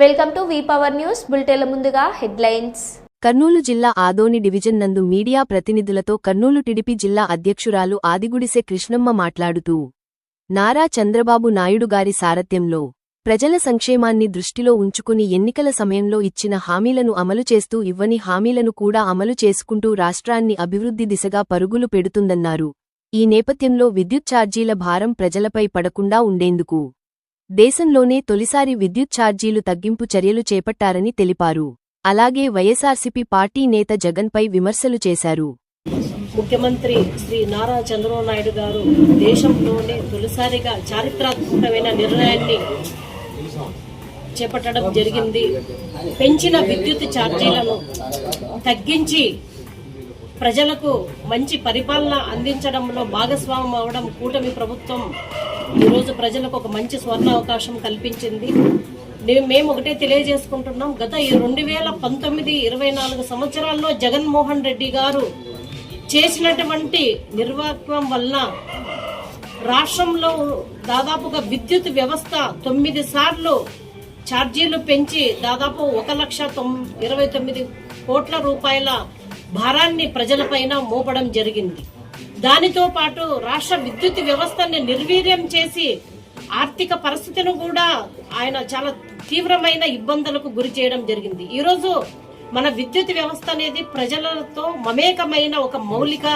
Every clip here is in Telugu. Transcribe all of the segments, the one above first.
Welcome to V power news. బులెటిన్ల ముందుగా హెడ్లైన్స్. కర్నూలు జిల్లా ఆదోని డివిజన్ నందు మీడియా ప్రతినిధులతో కర్నూలు టిడిపి జిల్లా అధ్యక్షురాలు ఆదిగుడిసె కృష్ణమ్మ మాట్లాడుతూ నారా చంద్రబాబు నాయుడు గారి సారథ్యంలో ప్రజల సంక్షేమాన్ని దృష్టిలో ఉంచుకుని ఎన్నికల సమయంలో ఇచ్చిన హామీలను అమలు చేస్తూ ఇవ్వని హామీలను కూడా అమలు చేసుకుంటూ రాష్ట్రాన్ని అభివృద్ధి దిశగా పరుగులు పెడుతుందన్నారు. ఈ నేపథ్యంలో విద్యుత్ ఛార్జీల భారం ప్రజలపై పడకుండా ఉండేందుకు దేశంలోనే తొలిసారి విద్యుత్ ఛార్జీలు తగ్గింపు చర్యలు చేపట్టారని తెలిపారు. అలాగే వైఎస్ఆర్సీపీ పార్టీ నేత జగన్పై విమర్శలు చేశారు. ముఖ్యమంత్రి శ్రీ నారా చంద్రబాబు నాయుడు గారు దేశంలోనే తొలిసారిగా చారిత్రాత్మకమైన నిర్ణయాన్ని చేపట్టడం జరిగింది. పెంచిన విద్యుత్ ఛార్జీలను తగ్గించి ప్రజలకు మంచి పరిపాలన అందించడంలో భాగస్వామ్యం అవడం కూటమి ప్రభుత్వం ఈరోజు ప్రజలకు ఒక మంచి స్వర్ణ అవకాశం కల్పించింది మేము ఒకటే తెలియజేసుకుంటున్నాం. గత ఈ రెండు వేల పంతొమ్మిది ఇరవై నాలుగు సంవత్సరాల్లో జగన్మోహన్ రెడ్డి గారు చేసినటువంటి నిర్వాహకం వల్ల రాష్ట్రంలో దాదాపుగా విద్యుత్ వ్యవస్థ తొమ్మిది సార్లు ఛార్జీలు పెంచి దాదాపు ఒక లక్ష ఇరవై తొమ్మిది కోట్ల రూపాయల భారాన్ని ప్రజలపైన మోపడం జరిగింది. దానితో పాటు రాష్ట్ర విద్యుత్ వ్యవస్థని నిర్వీర్యం చేసి ఆర్థిక పరిస్థితిని కూడా ఆయన చాలా తీవ్రమైన ఇబ్బందులకు గురి చేయడం జరిగింది. ఈరోజు మన విద్యుత్ వ్యవస్థ అనేది ప్రజలతో మమేకమైన ఒక మౌలిక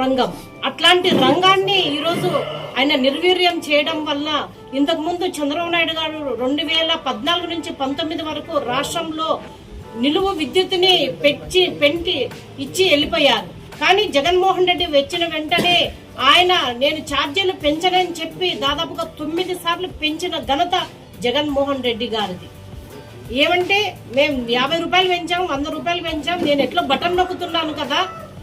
రంగం. అట్లాంటి రంగాన్ని ఈరోజు ఆయన నిర్వీర్యం చేయడం వల్ల ఇంతకు ముందు చంద్రబాబు నాయుడు గారు రెండు వేల పద్నాలుగు నుంచి పంతొమ్మిది వరకు రాష్ట్రంలో నిలువు విద్యుత్ని పెంచి పెంచి ఇచ్చి వెళ్ళిపోయారు. కానీ జగన్మోహన్ రెడ్డి వచ్చిన వెంటనే ఆయన నేను ఛార్జీలు పెంచనని చెప్పి దాదాపుగా తొమ్మిది సార్లు పెంచిన ఘనత జగన్మోహన్ రెడ్డి గారిది. ఏమంటే మేము యాభై రూపాయలు పెంచాం వంద రూపాయలు పెంచాం నేను ఎట్లా బటన్ నొక్కుతున్నాను కదా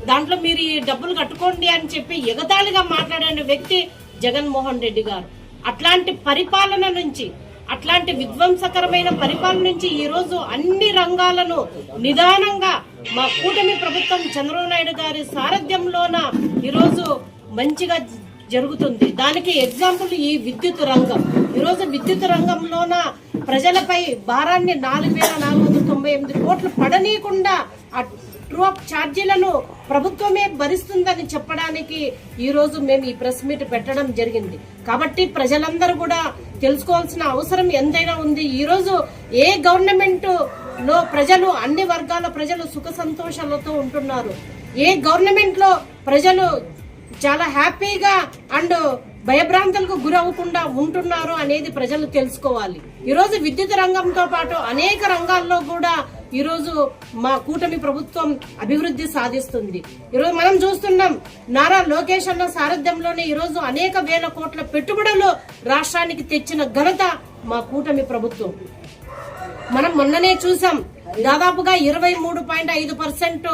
దాంట్లో మీరు ఈ డబ్బులు కట్టుకోండి అని చెప్పి ఎగతాళిగా మాట్లాడిన వ్యక్తి జగన్మోహన్ రెడ్డి గారు. అట్లాంటి పరిపాలన నుంచి అట్లాంటి విధ్వంసకరమైన పరిపాలన నుంచి ఈరోజు అన్ని రంగాలను నిదానంగా మా కూటమి ప్రభుత్వం చంద్రబాబు నాయుడు గారి సారథ్యంలోన ఈరోజు మంచిగా జరుగుతుంది. దానికి ఎగ్జాంపుల్ ఈ విద్యుత్ రంగం. ఈరోజు విద్యుత్ రంగంలోన ప్రజలపై భారాన్ని నాలుగు వేల నాలుగు వందల తొంభై ఎనిమిది కోట్లు పడనీయకుండా ఆ ట్రూఅప్ ఛార్జీలను ప్రభుత్వమే భరిస్తుందని చెప్పడానికి ఈ రోజు మేము ఈ ప్రెస్ మీట్ పెట్టడం జరిగింది. కాబట్టి ప్రజలందరూ కూడా తెలుసుకోవాల్సిన అవసరం ఎంతైనా ఉంది. ఈరోజు ఏ గవర్నమెంట్ లో ప్రజలు అన్ని వర్గాల ప్రజలు సుఖ సంతోషాలతో ఉంటున్నారు. ఏ గవర్నమెంట్లో ప్రజలు చాలా హ్యాపీగా అండ్ భయభ్రాంతులకు గురవ్వకుండా ఉంటున్నారు అనేది ప్రజలు తెలుసుకోవాలి. ఈరోజు విద్యుత్ రంగంతో పాటు అనేక రంగాల్లో కూడా ఈరోజు మా కూటమి ప్రభుత్వం అభివృద్ధి సాధిస్తుంది. ఈరోజు మనం చూస్తున్నాం నారా లోకేష్ అన్న సారథ్యంలోనే ఈరోజు అనేక వేల కోట్ల పెట్టుబడులు రాష్ట్రానికి తెచ్చిన ఘనత మా కూటమి ప్రభుత్వం. మనం మొన్ననే చూసాం. దాదాపుగా ఇరవై మూడు పాయింట్ ఐదు పర్సెంట్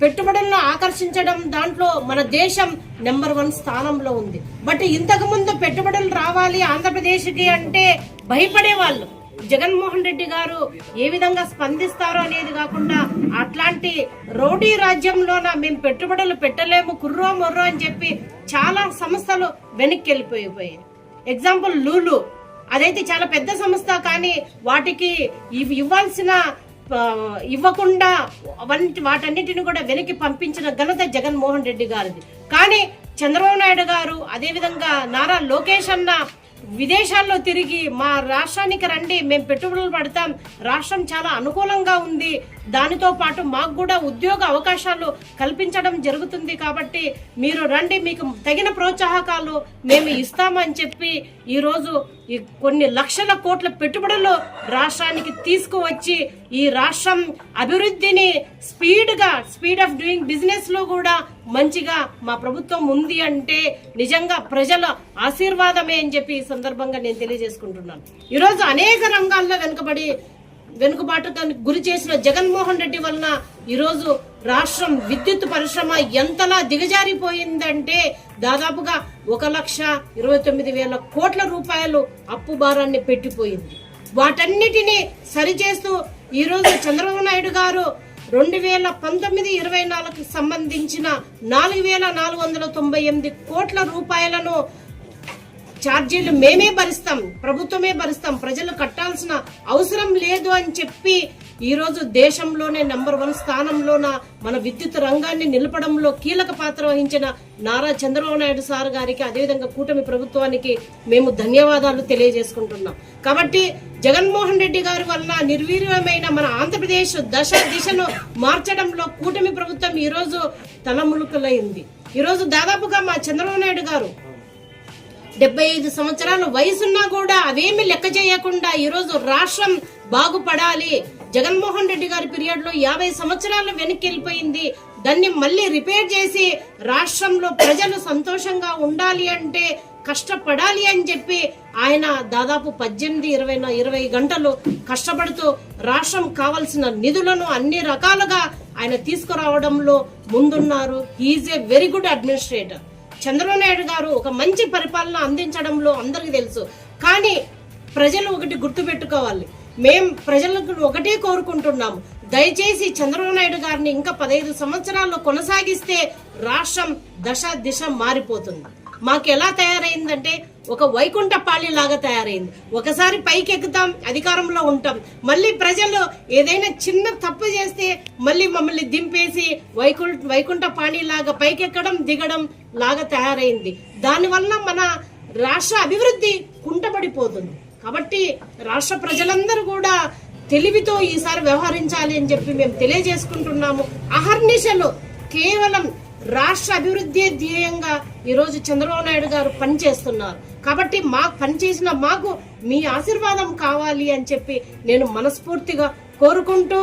పెట్టుబడులను ఆకర్షించడం దాంట్లో మన దేశం నెంబర్ వన్ స్థానంలో ఉంది. బట్ ఇంతకు ముందు పెట్టుబడులు రావాలి ఆంధ్రప్రదేశ్కి అంటే భయపడే వాళ్ళు. జగన్మోహన్ రెడ్డి గారు ఏ విధంగా స్పందిస్తారో అనేది కాకుండా అట్లాంటి రౌడీ రాజ్యంలోన మేము పెట్టుబడులు పెట్టలేము కుర్రో మొర్రో అని చెప్పి చాలా సంస్థలు వెనక్కి వెళ్ళిపోయిపోయాయి. ఎగ్జాంపుల్ లూలు అదైతే చాలా పెద్ద సంస్థ కానీ వాటికి ఇవ్వాల్సిన ఇవ్వకుండా అవన్నీ వాటన్నిటిని కూడా వెనక్కి పంపించిన ఘనత జగన్మోహన్ రెడ్డి గారిది. కానీ చంద్రబాబు నాయుడు గారు అదేవిధంగా నారా లోకేష్ అన్న విదేశాల్లో తిరిగి మా రాష్ట్రానికి రండి మేము పెట్టుబడులు పడతాం రాష్ట్రం చాలా అనుకూలంగా ఉంది దానితో పాటు మాకు కూడా ఉద్యోగ అవకాశాలు కల్పించడం జరుగుతుంది కాబట్టి మీరు రండి మీకు తగిన ప్రోత్సాహకాలు మేము ఇస్తామని చెప్పి ఈరోజు ఈ కొన్ని లక్షల కోట్ల పెట్టుబడులు రాష్ట్రానికి తీసుకువచ్చి ఈ రాష్ట్రం అభివృద్ధిని స్పీడ్గా స్పీడ్ ఆఫ్ డూయింగ్ బిజినెస్లో కూడా మంచిగా మా ప్రభుత్వం ఉంది అంటే నిజంగా ప్రజల ఆశీర్వాదమే అని చెప్పి ఈ సందర్భంగా నేను తెలియజేసుకుంటున్నాను. ఈరోజు అనేక రంగాల్లో వెనుకబడి వెనుకబాటుకు గురి చేసిన జగన్మోహన్ రెడ్డి వలన ఈరోజు రాష్ట్రం విద్యుత్ పరిశ్రమ ఎంతలా దిగజారిపోయిందంటే దాదాపుగా ఒక లక్ష ఇరవై తొమ్మిది వేల కోట్ల రూపాయలు అప్పు భారాన్ని పెట్టిపోయింది. వాటన్నిటిని సరిచేస్తూ ఈరోజు చంద్రబాబు నాయుడు గారు రెండు వేల పంతొమ్మిది ఇరవై నాలుగుకి సంబంధించిన నాలుగు వేల నాలుగు వందల తొంభై ఎనిమిది కోట్ల రూపాయలను ఛార్జీలు మేమే భరిస్తాం ప్రభుత్వమే భరిస్తాం ప్రజలు కట్టాల్సిన అవసరం లేదు అని చెప్పి ఈరోజు దేశంలోనే నంబర్ వన్ స్థానంలోన మన విద్యుత్ రంగాన్ని నిలపడంలో కీలక పాత్ర వహించిన నారా చంద్రబాబు నాయుడు సార్ గారికి అదేవిధంగా కూటమి ప్రభుత్వానికి మేము ధన్యవాదాలు తెలియజేసుకుంటున్నాం. కాబట్టి జగన్మోహన్ రెడ్డి గారి వల్ల నిర్వీర్యమైన మన ఆంధ్రప్రదేశ్ దశ దిశను మార్చడంలో కూటమి ప్రభుత్వం ఈరోజు తలములుకలైంది. ఈరోజు దాదాపుగా మా చంద్రబాబు నాయుడు గారు డెబ్బై ఐదు సంవత్సరాల వయసున్నా కూడా అవేమి లెక్క చేయకుండా ఈరోజు రాష్ట్రం బాగుపడాలి. జగన్మోహన్ రెడ్డి గారి పీరియడ్లో యాభై సంవత్సరాలు వెనక్కి వెళ్ళిపోయింది దాన్ని మళ్ళీ రిపేర్ చేసి రాష్ట్రంలో ప్రజలు సంతోషంగా ఉండాలి అంటే కష్టపడాలి అని చెప్పి ఆయన దాదాపు పద్దెనిమిది ఇరవై ఇరవై గంటలు కష్టపడుతూ రాష్ట్రం కావలసిన నిధులను అన్ని రకాలుగా ఆయన తీసుకురావడంలో ముందున్నారు. He a very good administrator Chandrababu Naidu garu ఒక మంచి పరిపాలన అందించడంలో అందరికీ తెలుసు. కానీ ప్రజలు ఒకటి గుర్తుపెట్టుకోవాలి మేం ప్రజలకు ఒకటే కోరుకుంటున్నాము. దయచేసి చంద్రబాబు నాయుడు గారిని ఇంకా పదహైదు సంవత్సరాల్లో కొనసాగిస్తే రాష్ట్రం దశ దిశ మారిపోతుంది. మాకు ఎలా తయారైందంటే ఒక వైకుంఠపాళి లాగా తయారైంది. ఒకసారి పైకి ఎక్కుతాం అధికారంలో ఉంటాం. మళ్ళీ ప్రజలు ఏదైనా చిన్న తప్పు చేస్తే మళ్ళీ మమ్మల్ని దింపేసి వైకుంఠ వైకుంఠపాణి లాగా పైకెక్కడం దిగడం లాగా తయారైంది. దానివల్ల మన రాష్ట్ర అభివృద్ధి కుంటపడిపోతుంది. కాబట్టి రాష్ట్ర ప్రజలందరూ కూడా తెలివితో ఈసారి వ్యవహరించాలి అని చెప్పి మేము తెలియజేసుకుంటున్నాము. అహర్నిశలు కేవలం రాష్ట్ర అభివృద్ధి ధ్యేయంగా ఈరోజు చంద్రబాబు నాయుడు గారు పనిచేస్తున్నారు. కాబట్టి మా పనిచేసిన మాకు మీ ఆశీర్వాదం కావాలి అని చెప్పి నేను మనస్ఫూర్తిగా కోరుకుంటూ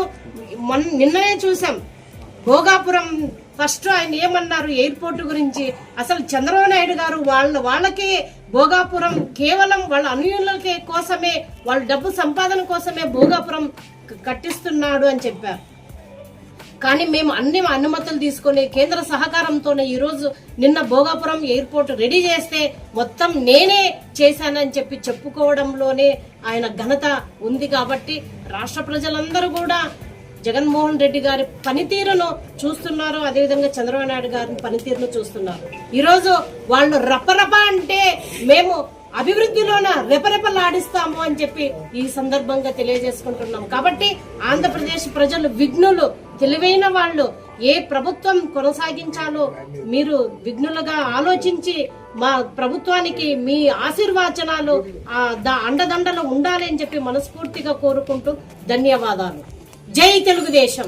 మొన్న నిన్ననే చూసాం భోగాపురం ఫస్ట్ ఆయన ఏమన్నారు? ఎయిర్పోర్ట్ గురించి. అసలు చంద్రబాబు నాయుడు గారు వాళ్ళ వాళ్ళకే భోగాపురం కేవలం వాళ్ళ అనుయులకే కోసమే వాళ్ళ డబ్బు సంపాదన కోసమే భోగాపురం కట్టిస్తున్నాడు అని చెప్పారు. కానీ మేము అన్ని అనుమతులు తీసుకుని కేంద్ర సహకారంతోనే ఈరోజు నిన్న భోగాపురం ఎయిర్పోర్ట్ రెడీ చేస్తే మొత్తం నేనే చేశానని చెప్పి చెప్పుకోవడంలోనే ఆయన ఘనత ఉంది కాబట్టి రాష్ట్ర ప్రజలందరూ కూడా జగన్మోహన్ రెడ్డి గారి పనితీరును చూస్తున్నారు. అదేవిధంగా చంద్రబాబు నాయుడు గారి పనితీరును చూస్తున్నారు. ఈరోజు వాళ్ళు రపరప అంటే మేము అభివృద్ధిలోన రెపరెపలాడిస్తాము అని చెప్పి ఈ సందర్భంగా తెలియజేసుకుంటున్నాం. కాబట్టి ఆంధ్రప్రదేశ్ ప్రజలు విఘ్నులు తెలివైన వాళ్ళు ఏ ప్రభుత్వం కొనసాగించాలో మీరు విఘ్నులుగా ఆలోచించి మా ప్రభుత్వానికి మీ ఆశీర్వాచనాలు ఆ, ద- అండదండలు ఉండాలి అని చెప్పి మనస్ఫూర్తిగా కోరుకుంటూ ధన్యవాదాలు. జై తెలుగుదేశం.